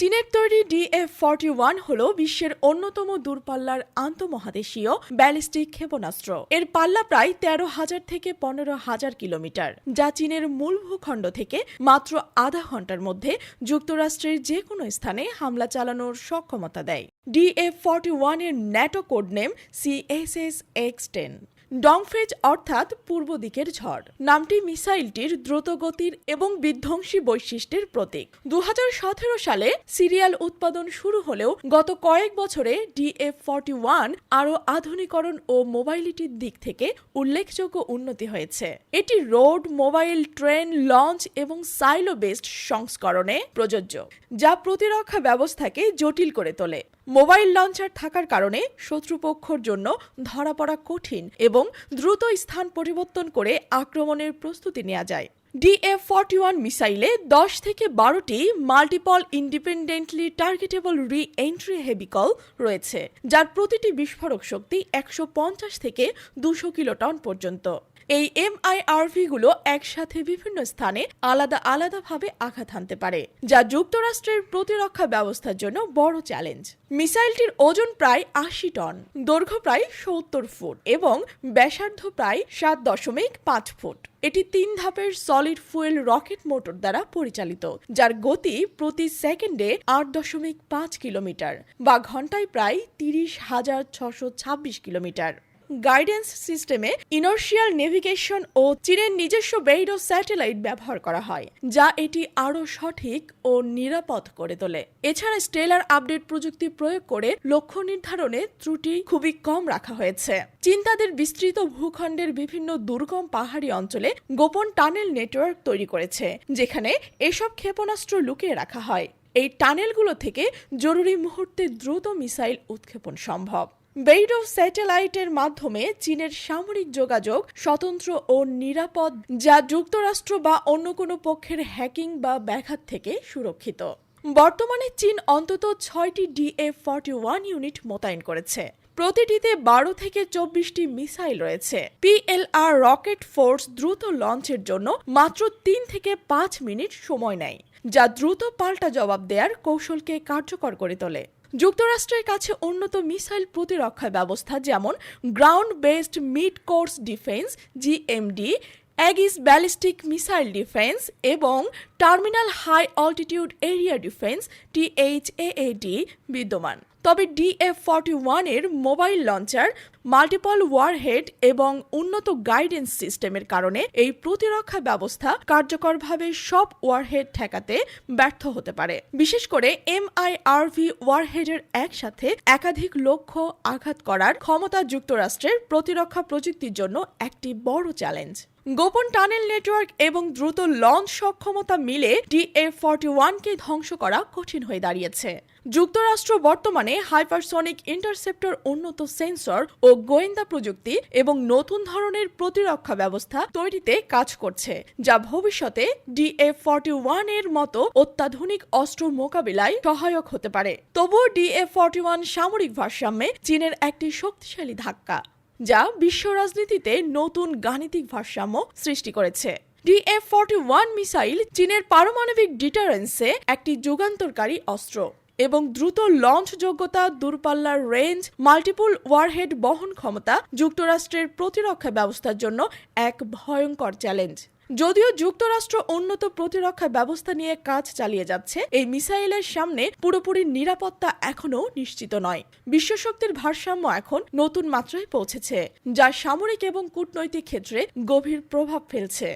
চীনের তৈরি DF forty one হল বিশ্বের অন্যতম দূরপাল্লার আন্তঃমহাদেশীয় ব্যালিস্টিক ক্ষেপণাস্ত্র। এর পাল্লা প্রায় তেরো হাজার থেকে পনেরো হাজার কিলোমিটার, যা চীনের মূল ভূখণ্ড থেকে মাত্র আধা ঘণ্টার মধ্যে যুক্তরাষ্ট্রের যে কোনো স্থানে হামলা চালানোর সক্ষমতা দেয়। ডিএফ ফর্টি ওয়ানের NATO code name CSS X ten. Dongfeng অর্থাৎ পূর্ব দিকের ঝড়। নামটি মিসাইলটির দ্রুতগতির এবং বিধ্বংসী বৈশিষ্ট্যের প্রতীক। দু হাজার সতেরো সালে সিরিয়াল উৎপাদন শুরু হলেও গত কয়েক বছরে ডিএফ ফর্টি ওয়ান আরও আধুনিকরণ ও মোবাইলিটির দিক থেকে উল্লেখযোগ্য উন্নতি হয়েছে। এটি রোড, মোবাইল, ট্রেন, লঞ্চ এবং সাইলো বেসড সংস্করণে প্রযোজ্য, যা প্রতিরক্ষা ব্যবস্থাকে জটিল করে তোলে। মোবাইল লঞ্চার থাকার কারণে শত্রুপক্ষর জন্য ধরা পড়া কঠিন এবং দ্রুত স্থান পরিবর্তন করে আক্রমণের প্রস্তুতি নেওয়া যায়। ডিএফ ফর্টি ওয়ান মিসাইলে দশ থেকে বারোটি multiple independently targetable re entry vehicle রয়েছে, যার প্রতিটি বিস্ফোরক শক্তি একশো পঞ্চাশ থেকে দুশো কিলোটন পর্যন্ত। এই এমআইআরভি গুলো একসাথে বিভিন্ন স্থানে আলাদা আলাদাভাবে আঘাত হানতে পারে, যা যুক্তরাষ্ট্রের প্রতিরক্ষা ব্যবস্থার জন্য বড় চ্যালেঞ্জ। মিসাইলটির ওজন প্রায় আশি টন, দৈর্ঘ্য প্রায় সত্তর ফুট এবং ব্যাসার্ধ প্রায় সাত দশমিক পাঁচ ফুট। এটি তিন ধাপের সলিড ফুয়েল রকেট মোটর দ্বারা পরিচালিত, যার গতি প্রতি সেকেন্ডে আট দশমিক পাঁচ কিলোমিটার বা ঘন্টায় প্রায় তিরিশ হাজার ছশো ছাব্বিশ কিলোমিটার। গাইডেন্স সিস্টেমে ইনার্শিয়াল নেভিগেশন ও চীনের নিজস্ব বেইডো স্যাটেলাইট ব্যবহার করা হয়, যা এটি আরও সঠিক ও নিরাপদ করে তোলে। এছাড়া স্টেলার আপডেট প্রযুক্তি প্রয়োগ করে লক্ষ্য নির্ধারণে ত্রুটি খুবই কম রাখা হয়েছে। চীন তাদের বিস্তৃত ভূখণ্ডের বিভিন্ন দুর্গম পাহাড়ি অঞ্চলে গোপন টানেল নেটওয়ার্ক তৈরি করেছে, যেখানে এসব ক্ষেপণাস্ত্র লুকিয়ে রাখা হয়। এই টানেলগুলো থেকে জরুরি মুহূর্তে দ্রুত মিসাইল উৎক্ষেপণ সম্ভব। বেইডো স্যাটেলাইটের মাধ্যমে চীনের সামরিক যোগাযোগ স্বতন্ত্র ও নিরাপদ, যা যুক্তরাষ্ট্র বা অন্য কোনো পক্ষের হ্যাকিং বা ব্যাঘাত থেকে সুরক্ষিত। বর্তমানে চীন অন্তত ছয়টি ডিএফ ফর্টি ওয়ান ইউনিট মোতায়েন করেছে। প্রতিটিতে বারো থেকে চব্বিশটি মিসাইল রয়েছে। পিএলআর রকেট ফোর্স দ্রুত লঞ্চের জন্য মাত্র তিন থেকে পাঁচ মিনিট সময় নেয়, যা দ্রুত পাল্টা জবাব দেওয়ার কৌশলকে কার্যকর করে তোলে। যুক্তরাষ্ট্রের কাছে উন্নত মিসাইল প্রতিরক্ষা ব্যবস্থা যেমন ground based mid course defence GMD Aegis ballistic missile defence এবং terminal high altitude area defence THAAD বিদ্যমান। তবে ডিএফ ফর্টি ওয়ানের মোবাইল লঞ্চার, মাল্টিপল ওয়ারহেড এবং উন্নত গাইডেন্স সিস্টেমের কারণে এই প্রতিরক্ষা ব্যবস্থা কার্যকরভাবে সব ওয়ারহেড ঠেকাতে ব্যর্থ হতে পারে। বিশেষ করে এমআইআরভি ওয়ারহেডের একসাথে একাধিক লক্ষ্য আঘাত করার ক্ষমতা যুক্তরাষ্ট্রের প্রতিরক্ষা প্রযুক্তির জন্য একটি বড় চ্যালেঞ্জ। গোপন টানেল নেটওয়ার্ক এবং দ্রুত লঞ্চ সক্ষমতা মিলে ডিএফ ফর্টি ওয়ানকে ধ্বংস করা কঠিন হয়ে দাঁড়িয়েছে। যুক্তরাষ্ট্র বর্তমানে হাইপারসনিক ইন্টারসেপ্টর উন্নত সেন্সর ও গোয়েন্দা প্রযুক্তি এবং নতুন ধরনের প্রতিরক্ষা ব্যবস্থা তৈরিতে কাজ করছে, যা ভবিষ্যতে ডিএফ ফর্টি ওয়ানের মতো অত্যাধুনিক অস্ত্র মোকাবিলায় সহায়ক হতে পারে। তবুও ডিএফ ফর্টি ওয়ান সামরিক ভারসাম্যে চীনের একটি শক্তিশালী ধাক্কা। যা বিশ্ব রাজনীতিতে নতুন গাণিতিক ভারসাম্য সৃষ্টি করেছে। ডিএফ ফর্টি ওয়ান মিসাইল চীনের পারমাণবিক ডিটারেন্সে একটি যুগান্তরকারী অস্ত্র। এবং দ্রুত লঞ্চ যোগ্যতা, দূরপাল্লার রেঞ্জ মাল্টিপল ওয়ারহেড বহন ক্ষমতা যুক্তরাষ্ট্রের প্রতিরক্ষা ব্যবস্থার জন্য এক ভয়ঙ্কর চ্যালেঞ্জ যদিও যুক্তরাষ্ট্র উন্নত প্রতিরক্ষা ব্যবস্থা নিয়ে কাজ চালিয়ে যাচ্ছে, এই মিসাইলের সামনে পুরোপুরি নিরাপত্তা এখনও নিশ্চিত নয়। বিশ্বশক্তির ভারসাম্য এখন নতুন মাত্রায় পৌঁছেছে, যা সামরিক এবং কূটনৈতিক ক্ষেত্রে গভীর প্রভাব ফেলছে।